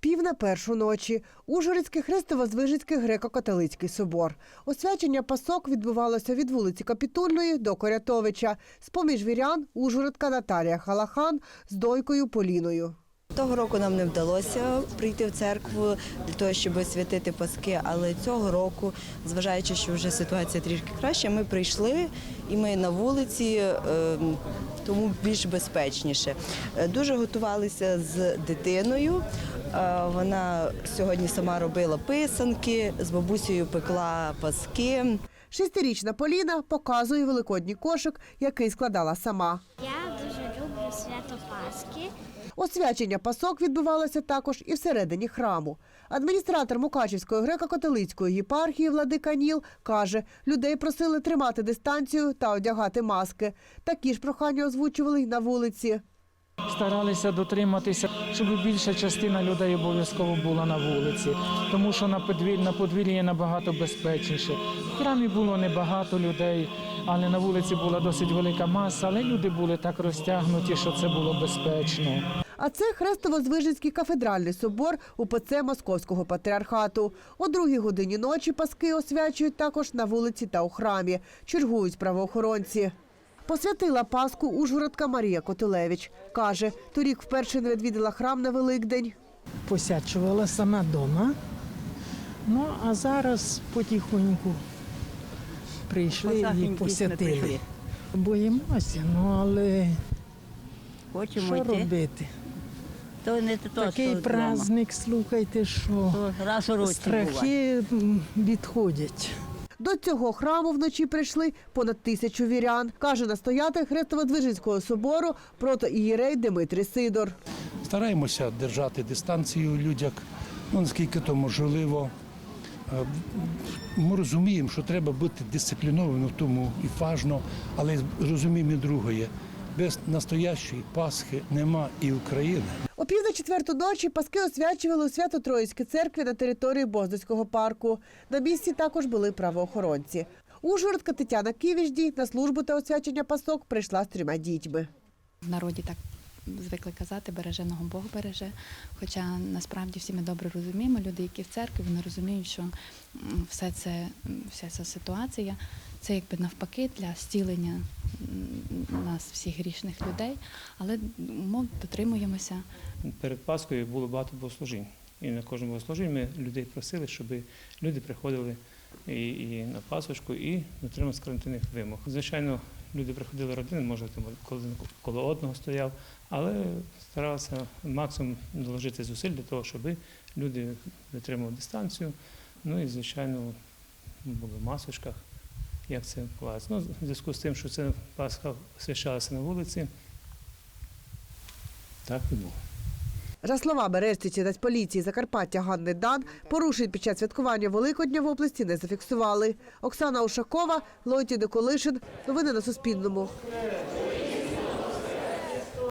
Пів на першу ночі. Ужгородський Хрестово-Звижицький греко-католицький собор. Освячення пасок відбувалося від вулиці Капітульної до Корятовича. З-поміж вірян Ужгородка Наталія Халахан з дойкою Поліною. Того року нам не вдалося прийти в церкву для того, щоб святити Паски, але цього року, зважаючи, що вже ситуація трішки краща, ми прийшли і ми на вулиці, е, тому більш безпечніше. Е, Дуже готувалися з дитиною. Е, Вона сьогодні сама робила писанки, з бабусею пекла паски. Шестирічна Поліна показує великодній кошик, який складала сама. Я свято Пасхи. Освячення пасок відбувалося також і всередині храму. Адміністратор Мукачівської греко-католицької єпархії Владика Ніл каже, людей просили тримати дистанцію та одягати маски. Такі ж прохання озвучували й на вулиці. Старалися дотриматися, щоб більша частина людей обов'язково була на вулиці, тому що на подвір'ї, на подвір'ї набагато безпечніше. В храмі було небагато людей, але на вулиці була досить велика маса, але люди були так розтягнуті, що це було безпечно. А це Хрестово-Звижицький кафедральний собор УПЦ Московського патріархату. О другій годині ночі паски освячують також на вулиці та у храмі. Чергують правоохоронці. Посвятила Пасху Ужгородка Марія Котелевич. Каже, торік вперше не відвідала храм на Великдень. посячувала сама вдома. Ну, а зараз потихоньку прийшли і посятили. Боїмося, ну але Хочемо що йти. робити? То не то, Такий що праздник, слухайте, що. То раз у році страхи відходять. До цього храму вночі прийшли понад тисячу вірян, каже настоятель Хрестово-Движинського собору протоієрей Дмитрий Сидор. Стараємося держати дистанцію людях, ну, наскільки то можливо. Е, Ми розуміємо, що треба бути дисциплінованим в тому і важно, але розуміємо і другое. Без настоящої Пасхи нема і України. Пів на четверту ночі паски освячували у Свято-Троїцькій церкві на території Боздоцького парку. На місці також були правоохоронці. Ужгородка Тетяна Ківіждій на службу та освячення пасок прийшла з трьома дітьми. В народі так звикли казати, береженого Бог береже. Хоча насправді всі ми добре розуміємо, люди, які в церкві, вони розуміють, що все це, вся ця ситуація це якби навпаки для зцілення нас, всіх грішних людей. Але ми дотримуємося Перед Пасхою було багато богослужінь. І на кожному богослужінні ми людей просили, щоб люди приходили і, і на Пасхочку, і дотримувалися карантинних вимог. Звичайно, люди приходили родини, може, там коло одного стояв, але старалися максимум доложити зусиль для того, щоб люди витримували дистанцію. Ну і, звичайно, були в масочках, як це вкладається. Ну, в зв'язку з тим, що це Пасха освящалася на вулиці, так і було. За словами речниці Нацполіції Закарпаття Ганни Дан, порушень під час святкування Великодня в області не зафіксували. Оксана Ушакова, Лойті Деколишин. Новини на Суспільному.